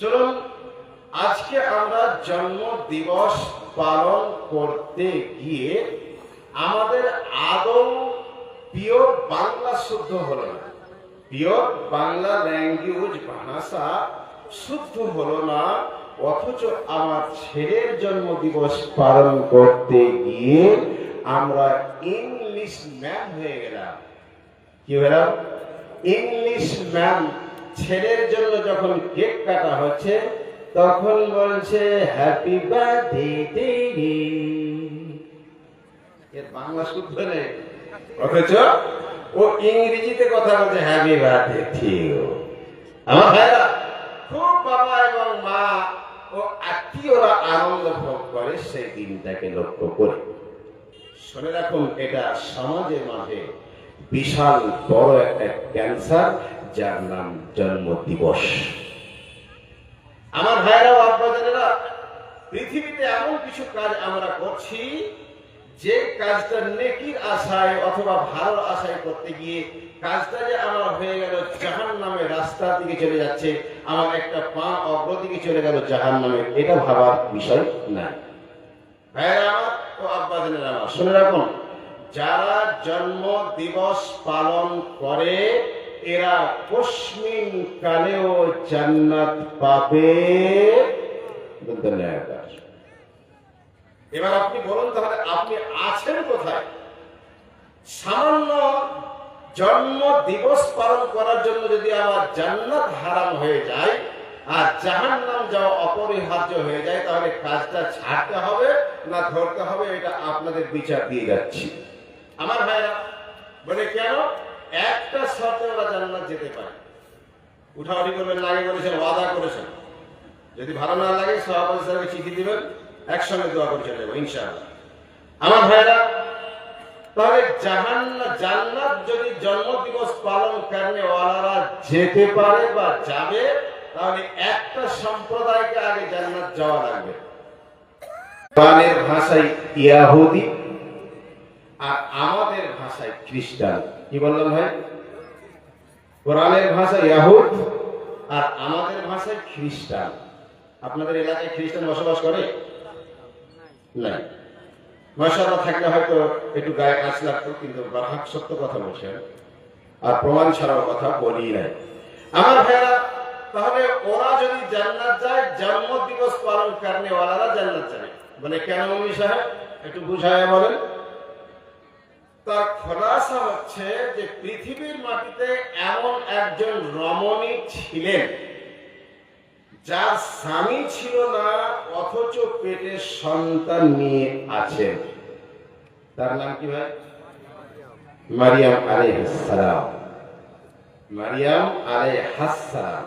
চলুন, আজকে আমরা জন্ম দিবস পালন করতে গিয়ে আমাদের আদৌ পিওর বাংলা শুদ্ধ হলো না। পিওর বাংলা ল্যাঙ্গুয়েজ ভাষা শুদ্ধ হলো না, অথচ আমার ছেলের জন্ম দিবস পালন করতে গিয়ে আমরা ইংলিশ ম্যান হয়ে গেলাম। কি হলাম? ইংলিশ ম্যান ছেলের জন্য যখন কেক কাটা হচ্ছে, তখন বলছে হ্যাপি বার্থডে এর বাংলা শুদ্ধ নেই। অথচ ও ইংরেজিতে কথা বলছে হ্যাপি বার্থডে থিও আমার ভাইরা খুব বাবা এবং মা ও আত্মীয়রা আনন্দ ভোগ করে সেই দিনটাকে লক্ষ্য করে। শুনে রাখুন, এটা সমাজের মাঝে বিশাল বড় একটা ক্যান্সার যার নাম জন্ম দিবস আমার ভাইরা ও আব্বাজানেরা পৃথিবীতে এমন কিছু কাজ আমরা করছি, যে কাজটা নেকির আশায় অথবা ভালো আশায় করতে গিয়ে কাজটা যে আমার হয়ে গেল জাহান নামে রাস্তার দিকে চলে যাচ্ছে, আমার একটা পা অগ্রদিকে চলে গেল জাহান নামে এটা ভাবার বিষয় আমার শুনে রাখুন, যারা জন্ম দিবস পালন করে এরা কশ্মিন কালেও জান্নাত পাবে। এবার আপনি বলুন তাহলে আপনি আছেন কোথায়? সামান্য জন্ম দিবস পালন করার জন্য যদি আমার জান্নাত হারাম হয়ে যায় আর জাহান্নাম যাওয়া অপরিহার্য হয়ে যায়, তাহলে কাজটা ছাড়তে হবে না ধরতে হবে, এটা আপনাদের বিচার দিয়ে যাচ্ছি। আমার ভাইরা, বলে কেন? একটা শর্তে ওরা জান্নাত যেতে পারে। উঠাউঠি করবেন আগে করেছেন, ওয়াদা করেছেন। যদি ভালো না লাগে, সভাপতি সাহেবকে চিঠি দিবেন, একসঙ্গে দোয়া করে চলে যাব, ইনশাআল্লাহ। আমার ভাইরা তাহলে জাহান জান্নাত যদি জন্ম দিবস পালন কারণে ওয়ালারা যেতে পারে বা যাবে, তাহলে একটা সম্প্রদায়কে আগে জান্নাত যাওয়া লাগবে। কোরআনের ভাষায় ইয়াহুদি আর আমাদের ভাষায় খ্রিস্টান। কি বললাম ভাই? কোরআনের ভাষা ইয়াহুদ আর আমাদের ভাষায় খ্রিস্টান। আপনাদের এলাকায় খ্রিস্টান বসবাস করে? মশালা থাকলে হয়তো একটু গায়ে কাজ লাগতো, কিন্তু বাহাক সত্য কথা বলছেন। আর প্রমাণ ছাড়াও কথা বলি নাই। আমার ভাইরা তাহলে ওরা যদি জান্নাত যায় জন্ম দিবস পালন কারণে ওনারা জান্নাত যাবে। মানে কেন উনি সাহেব? একটু বুঝায় বলেন। তার খোলাসা হচ্ছে যে পৃথিবীর মাটিতে এমন একজন রমণী ছিলেন, যার স্বামী ছিল না, অথচ পেটে সন্তান নিয়ে আছেন তার নাম কি ভাই? মারিয়াম আলাইহিসসালাম মারিয়াম আলাইহাসসালাম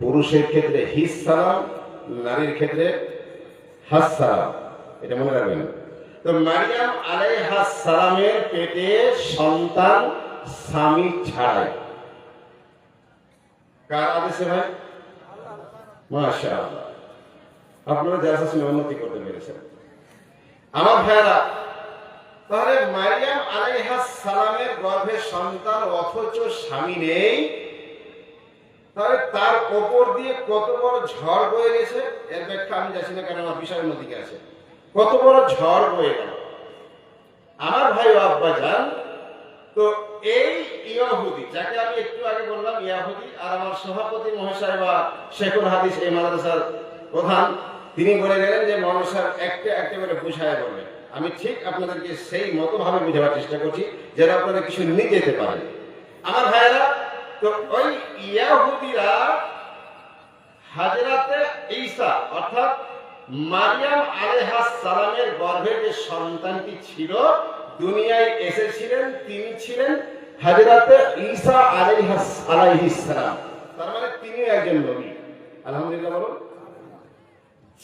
পুরুষের ক্ষেত্রে হিসালাম নারীর ক্ষেত্রে হাসসালাম এটা মনে রাখবেন। তো মারিয়াম আলাইহাসসালামের পেটে সন্তান স্বামী ছাড়াই। কার আদেশে ভাই? মাশাআল্লাহ। আপনারা যারা শুনে উন্নতি করতে পেরেছেন। আমার ভাইরা তাহলে মারিয়াম আলাইহাস সালামের গর্ভে সন্তান অথচ স্বামী নেই, তাহলে তার ওপর দিয়ে কত বড় ঝড় বয়ে গেছে? এর ব্যাখ্যা আমি যাচ্ছি না কেন আমার বিষয়ের মধ্যে আছে। কত বড় ঝড় বয়ে গেল। আমার ভাই আব্বা যান, তো এই ইয়াহুদি, যাকে আমি একটু আগে বললাম, ইয়াহুদি আর আমার সভাপতি মহাশয় বা শেখুল হাদিস এই মাদ্রাসার প্রধান, তিনি বলে গেলেন যে মহাশয় একটা একটা করে বুঝায় বলবেন আমি ঠিক আপনাদেরকে সেই মতো ভাবে বুঝাবার চেষ্টা করছি যেন আপনারা কিছু নিয়ে যেতে পারেন। আমার ভাইয়েরা, তো ওই ইয়াহুদিরা হাজরাতে ঈসা, অর্থাৎ মারিয়াম আলাইহাস সালামের গর্ভে যে সন্তানটি ছিল, দুনিয়ায় এসেছিলেন, তিনি ছিলেন হাজরাতে ঈসা আলাইহাস আলাইহিস তার মানে তিনিও একজন নবী। আলহামদুলিল্লাহ বলুন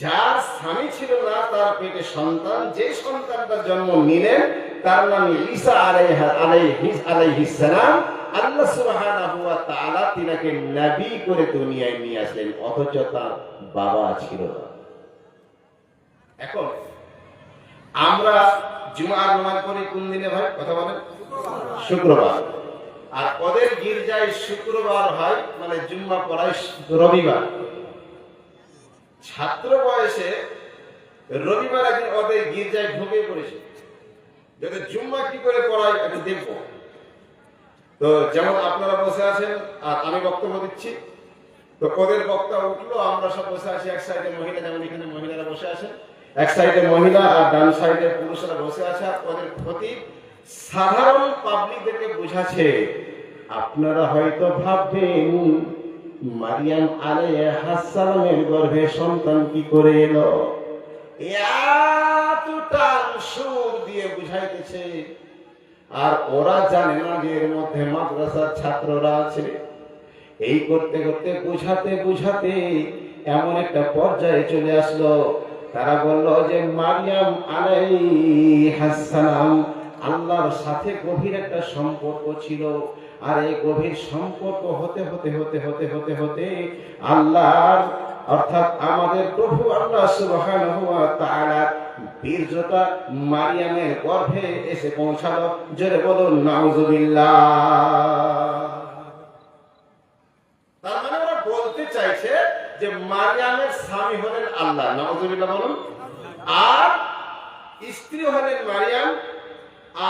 যার স্বামী ছিল না, তার পেটে সন্তান, যে সন্তানটার জন্ম নিলেন, তার নাম ঈসা আলাইহা আলাইহিস আলাইহিস আল্লাহ সুবহানাহু ওয়া তাআলা তিনাকে নবী করে দুনিয়ায় নিয়ে আসলেন, অথচ তার বাবা ছিল না। এখন আমরা জুমার নামাজ পড়ি কোন দিনে ভাই? কথা বলেন। শুক্রবার। আর ওদের গির্জায় শুক্রবার হয় মানে জুম্মা পড়ায় রবিবার। ছাত্র বয়সে রবিবার একদিন ওদের গির্জায় ঢুকে পড়েছে। যাতে জুম্মা কি করে পড়ায় একটু দেখব। তো যেমন আপনারা বসে আছেন আর আমি বক্তব্য দিচ্ছি। তো ওদের বক্তা উঠল আমরা সব বসে আছি এক সাইডে মহিলা যেমন এখানে মহিলারা বসে আছে এক সাইডে মহিলা আর ডান সাইডে পুরুষরা বসে আছে আর ওদের ক্ষতি সাধারণ পাবলিকদেরকে বুঝাচ্ছে। আপনারা হয়তো ভাববেন, মারিয়াম আলাইহিস সালামের গর্ভে সন্তান কি করে এলো? সুর দিয়ে বুঝাইতেছে। আর ওরা জানে না যে এর মধ্যে মাদ্রাসার ছাত্ররা আছে। এই করতে করতে বুঝাতে বুঝাতে এমন একটা পর্যায়ে চলে আসলো। তারা বলল যে, মারিয়াম আলাইহাসসালাম, আল্লাহর সাথে গভীর একটা সম্পর্ক ছিল। আর এই গভীর সম্পর্ক হতে হতে হতে হতে হতে হতে আল্লাহর, অর্থাৎ আমাদের প্রভু আল্লাহ সুবহানাহু ওয়া তাআলা বীর্যতা মারিয়ামের গর্ভে এসে পৌঁছালো। জোরে বলুন, নাউজুবিল্লাহ। তার মানে ওরা বলতে চাইছে যে মারিয়ামের স্বামী হলেন আল্লাহ। নাউজুবিল্লাহ বলুন। আর স্ত্রী হলেন মারিয়াম,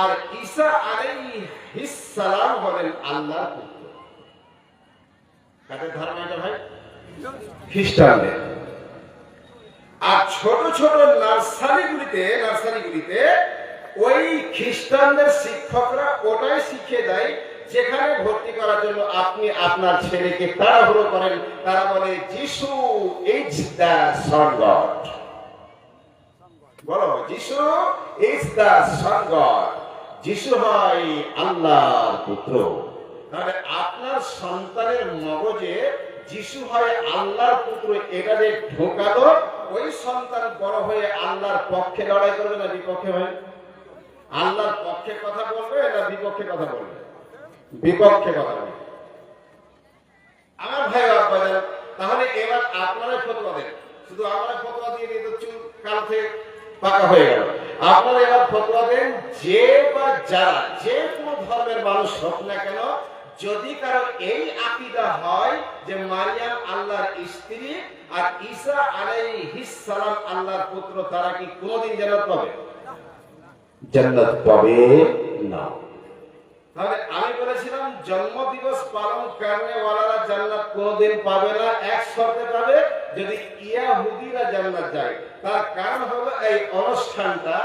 আর ঈসা আলাইহিস সালাম হলেন কাদের ধারণা এটা ভাই? খ্রিস্টানদের। আর ছোট ছোট নার্সারিগুলিতে নার্সারিগুলিতে ওই খ্রিস্টানদের শিক্ষকরা ওটাই শিখিয়ে দেয় যেখানে ভর্তি করার জন্য আপনি আপনার ছেলেকে তাড়াহুড়ো করেন, তারা বলে, যিশু ইজ দ্য সন বলো, যিশু ইজ দ্য সন গড যিশু হয় আল্লাহর পুত্র। তাহলে আপনার সন্তানের মগজে যিশু হয় আল্লাহর পুত্র, এটা যে ঢোকালো ওই সন্তান বড় হয়ে আল্লাহর পক্ষে লড়াই করবে না বিপক্ষে হয়? আল্লাহর পক্ষে কথা বলবে না বিপক্ষে কথা বলবে? বিপক্ষে কথা বলবে আমার ভাই বাবাজান তাহলে এবার আপনারা ফতোয়া দেন। শুধু আমরা ফতোয়া দিয়ে দিয়ে চুল কাল থেকে পাকা হয়ে গেল। আপনারা এবার ফতোয়া দেন, যে বা যারা, যে কোনো ধর্মের মানুষ হোক না কেন, যদি কারও এই আকিদা হয় যে মারিয়াম আল্লাহর স্ত্রী আর ঈসা আলাইহিস সালাম আল্লাহর পুত্র, তারা কি কোনোদিন জান্নাত পাবে? জান্নাত পাবে না। তাহলে আমি বলেছিলাম জন্ম দিবস পালন করনে ওয়ালারা জান্নাত কোনোদিন পাবে না, এক শর্তে পাবে, যদি ইয়াহুদিরা জান্নাত যায়। তার কারণ হলো এই অনুষ্ঠানটা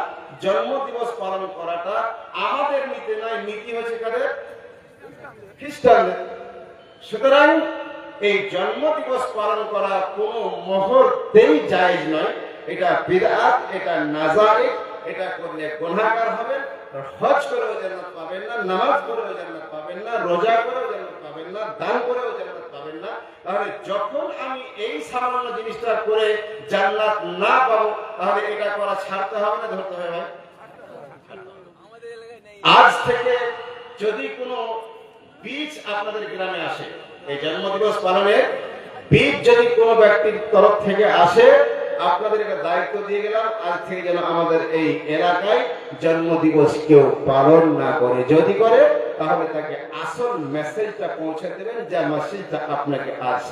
জন্ম দিবস পালন করাটা আমাদের নীতি নয়, নীতি হচ্ছে কাদের? খ্রিস্টানদের। সুতরাং এই জন্ম দিবস পালন করা কোনো মুহূর্তেই জায়েজ নয়। এটা বিদআত এটা নাজায়েজ, এটা করলে গুনাহগার হবেন হজ করেও জান্নাত পাবেন না, নামাজ করেও জান্নাত পাবেন না, রোজা করেও জান্নাত পাবেন না, দান করেও জান্নাত পাবেন না। তাহলে যখন আমি এই সামান্য জিনিসটা করে জান্নাত না পাবো, তাহলে এটা করা ছাড়তে হবে না, ধরতে হবে আজ থেকে যদি কোনো বীজ আপনাদের গ্রামে আসে, এই জন্মদিবস পালনের বীজ যদি কোনো ব্যক্তির তরফ থেকে আসে আপনাদের একটা দায়িত্ব দিয়ে গেলাম, আজ থেকে যেন আমাদের এই এলাকায় জন্মদিবস কেউ পালন না করে। যদি করে, তাহলে তাকে আসল মেসেজটা পৌঁছে দেবেন, যা মেসেজটা আপনাকে আজ